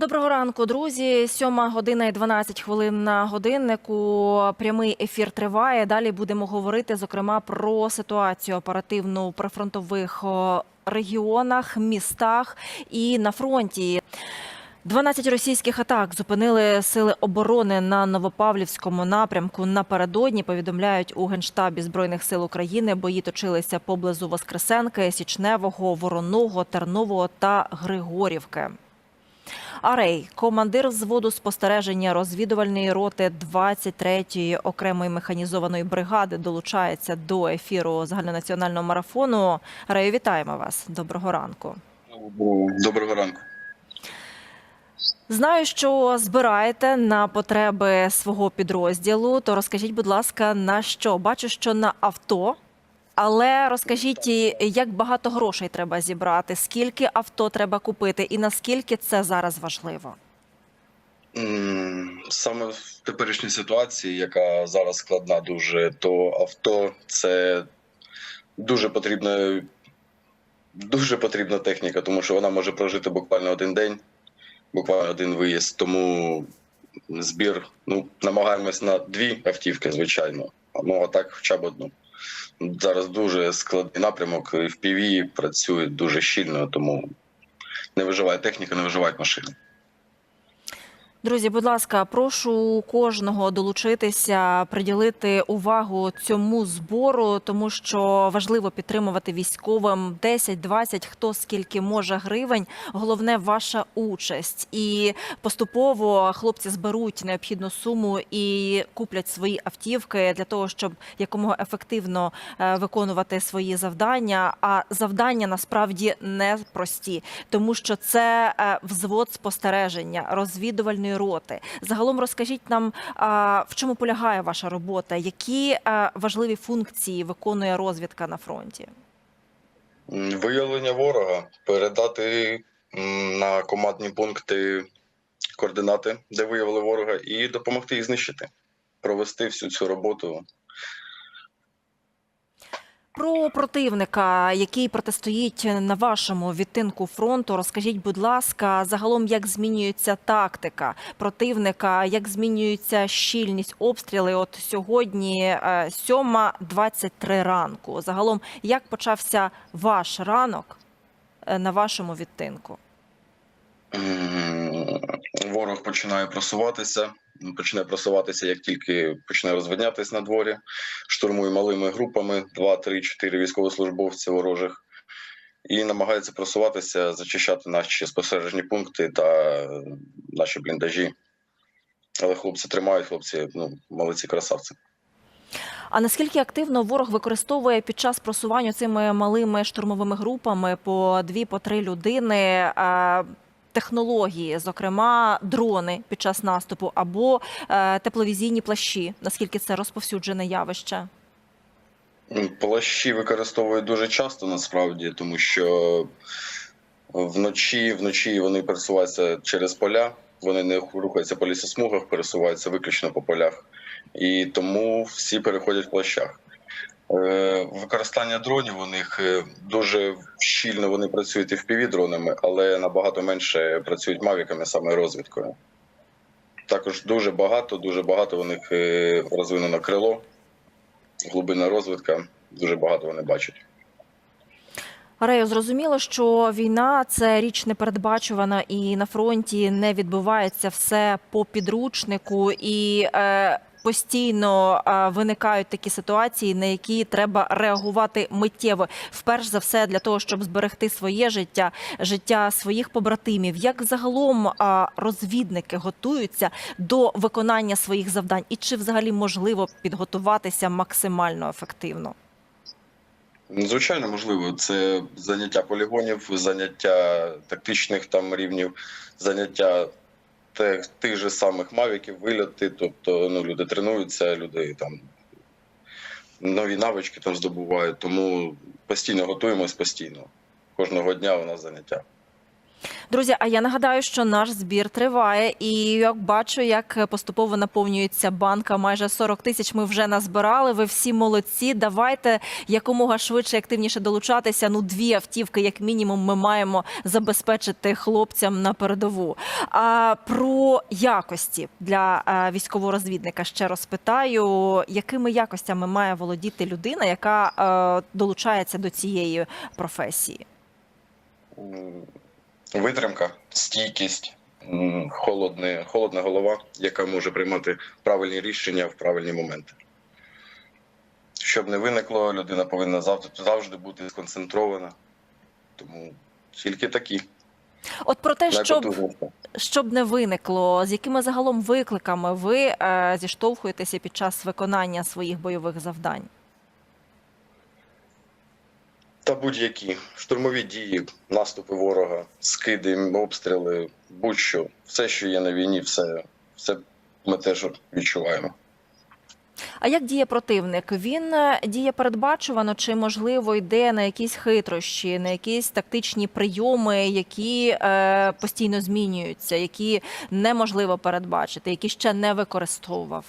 Доброго ранку, друзі. Сьома година і 12 хвилин на годиннику. Прямий ефір триває. Далі будемо говорити, зокрема, про ситуацію оперативну у прифронтових регіонах, містах і на фронті. 12 російських атак зупинили сили оборони на Новопавлівському напрямку. Напередодні повідомляють у генштабі збройних сил України. Бої точилися поблизу Воскресенки, Січневого, Вороного, Тернового та Григорівки. Арей, командир взводу спостереження розвідувальної роти 23-ї окремої механізованої бригади, долучається до ефіру загальнонаціонального марафону. Арею, вітаємо вас. Доброго ранку. Доброго ранку. Знаю, що збираєте на потреби свого підрозділу. То розкажіть, будь ласка, на що? Бачу, що на авто. Але розкажіть, як багато грошей треба зібрати, скільки авто треба купити, і наскільки це зараз важливо? Саме в теперішній ситуації, яка зараз складна дуже, то авто це дуже потрібна, дуже потрібна техніка, тому що вона може прожити буквально один день, буквально один виїзд. Тому збір ну, намагаємось на дві автівки, звичайно. Ну а так хоча б одну. Зараз дуже складний напрямок, і в ПІВІ працює дуже щільно, тому не виживає техніка, не виживають машини. Друзі, будь ласка, прошу кожного долучитися, приділити увагу цьому збору, тому що важливо підтримувати військовим 10-20, хто скільки може гривень. Головне ваша участь. І поступово хлопці зберуть необхідну суму і куплять свої автівки для того, щоб якомога ефективно е, виконувати свої завдання. А завдання насправді не прості, тому що це е, взвод спостереження, розвідувальної роти. Загалом розкажіть нам, в чому полягає ваша робота, які важливі функції виконує розвідка на фронті? Виявлення ворога, передати на командні пункти координати, де виявили ворога, і допомогти їх знищити, провести всю цю роботу. Про противника, який протистоїть на вашому відтинку фронту, розкажіть, будь ласка, загалом як змінюється тактика противника, як змінюється щільність обстріли? От сьогодні е, 7.23 ранку. Загалом, як почався ваш ранок е, на вашому відтинку? Ворог починає просуватися. Почне просуватися, як тільки почне розвиднятись на дворі. Штурмує малими групами 2, 3, 4 військовослужбовці ворожих. І намагається просуватися, зачищати наші спостережні пункти та е, наші бліндажі. Але хлопці тримають, хлопці, ну, молодці красавці. А наскільки активно ворог використовує під час просування цими малими штурмовими групами по дві, по три людини технології, зокрема дрони під час наступу або е, тепловізійні плащі? Наскільки це розповсюджене явище? М, Плащі використовують дуже часто насправді, тому що вночі, вночі вони пересуваються через поля, вони не рухаються по лісосмугах, пересуваються виключно по полях. І тому всі переходять в плащах. Е, Використання дронів у них е, дуже щільно вони працюють і в дронами, але набагато менше працюють мавіками, саме розвідкою. Також дуже багато, дуже багато у них е, розвинено крило, глибинна розвідка, дуже багато вони бачать. Арею, зрозуміло, що війна це річ непередбачувана, і на фронті не відбувається все по підручнику, і е, постійно виникають такі ситуації, на які треба реагувати миттєво. Вперш за все для того, щоб зберегти своє життя, життя своїх побратимів. Як загалом розвідники готуються до виконання своїх завдань, і чи взагалі можливо підготуватися максимально ефективно? Звичайно, можливо, це заняття полігонів, заняття тактичних там рівнів, заняття тих, тих же самих мавіків, виляти, Тобто ну, люди тренуються, люди там нові навички там здобувають, тому постійно готуємось постійно. Кожного дня у нас заняття. Друзі, а я нагадаю, що наш збір триває, і як бачу, як поступово наповнюється банка. Майже 40 тисяч ми вже назбирали. Ви всі молодці. Давайте якомога швидше, активніше долучатися. Ну, дві автівки, як мінімум, ми маємо забезпечити хлопцям на передову. А про якості для е, військового розвідника ще розпитаю, якими якостями має володіти людина, яка е, долучається до цієї професії. Витримка, стійкість, холодне, холодна голова, яка може приймати правильні рішення в правильні моменти. Щоб не виникло, людина повинна завжди, завжди бути сконцентрована. Тому тільки такі От про те, щоб щоб не виникло, з якими загалом викликами ви е, зіштовхуєтеся під час виконання своїх бойових завдань? Та будь-які штурмові дії, наступи ворога, скиди, обстріли, будь-що. Все, що є на війні, все, все ми теж відчуваємо. А як діє противник? Він е, діє передбачувано чи можливо йде на якісь хитрощі, на якісь тактичні прийоми, які е, постійно змінюються, які неможливо передбачити, які ще не використовував?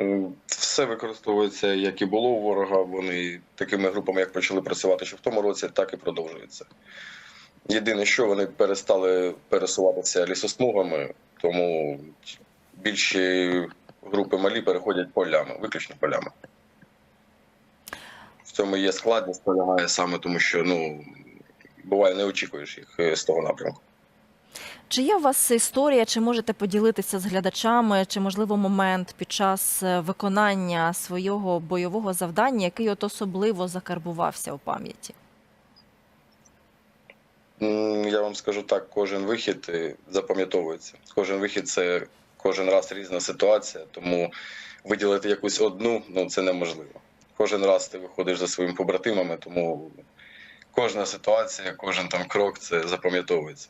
М, Все використовується, як і було у ворога. Вони такими групами, як почали працювати ще в тому році, так і продовжується. Єдине, що вони перестали пересуватися лісосмугами, тому більші групи малі переходять полями, виключно полями. В цьому є складність, полягає саме тому, що ну буває не очікуєш їх е, з того напрямку. Чи є у вас історія, чи можете поділитися з глядачами, чи можливо момент під час е, виконання свого бойового завдання, який от особливо закарбувався у пам'яті? Я вам скажу так: кожен вихід е, запам'ятовується. Кожен вихід це кожен раз різна ситуація, тому виділити якусь одну ну це неможливо. Кожен раз ти виходиш за своїми побратимами, тому кожна ситуація, кожен там крок це запам'ятовується.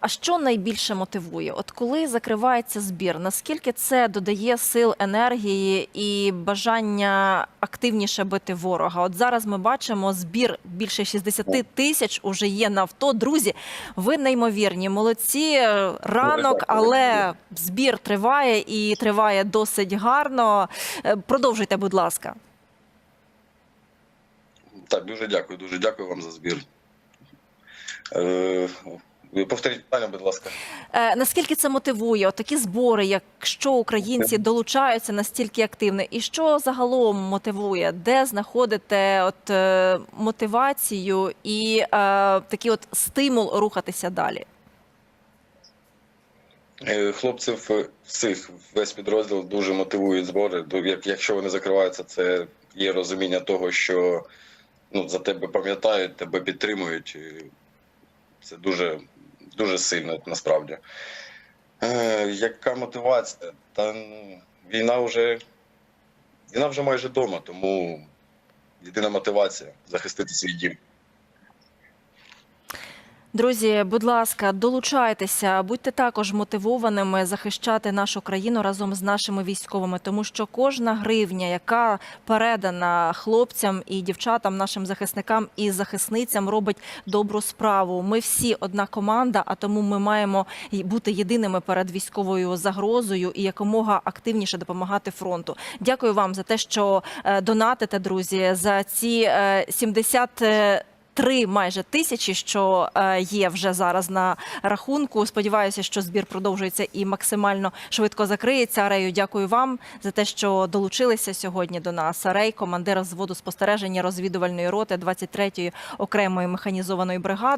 А що найбільше мотивує? От коли закривається збір, наскільки це додає сил, енергії і бажання активніше бити ворога? От зараз ми бачимо збір більше 60 тисяч уже є на авто. Друзі, ви неймовірні, молодці. Ранок, але збір триває і триває досить гарно. Е, Продовжуйте, будь ласка. Так, дуже дякую, дуже дякую вам за збір. Повторіть питання, будь ласка. Е, наскільки це мотивує? От такі збори, якщо українці долучаються настільки активно, і що загалом мотивує? Де знаходите от е, мотивацію і е, такий от стимул рухатися далі? Хлопців всіх, весь підрозділ дуже мотивують збори. Якщо вони закриваються, це є розуміння того, що ну, за тебе пам'ятають, тебе підтримують. Це дуже, дуже сильно насправді. Е, яка мотивація? Та війна вже війна вже майже вдома, тому єдина мотивація захистити свій дім. Друзі, будь ласка, долучайтеся, будьте також мотивованими захищати нашу країну разом з нашими військовими, тому що кожна гривня, яка передана хлопцям і дівчатам, нашим захисникам і захисницям, робить добру справу. Ми всі одна команда, а тому ми маємо бути єдиними перед військовою загрозою і якомога активніше допомагати фронту. Дякую вам за те, що е, донатите, друзі, за ці е, 70 е, Три майже тисячі, що е, є вже зараз на рахунку. Сподіваюся, що збір продовжується і максимально швидко закриється. Рею, дякую вам за те, що долучилися сьогодні до нас. Рей, командир взводу спостереження розвідувальної роти 23-ї окремої механізованої бригади.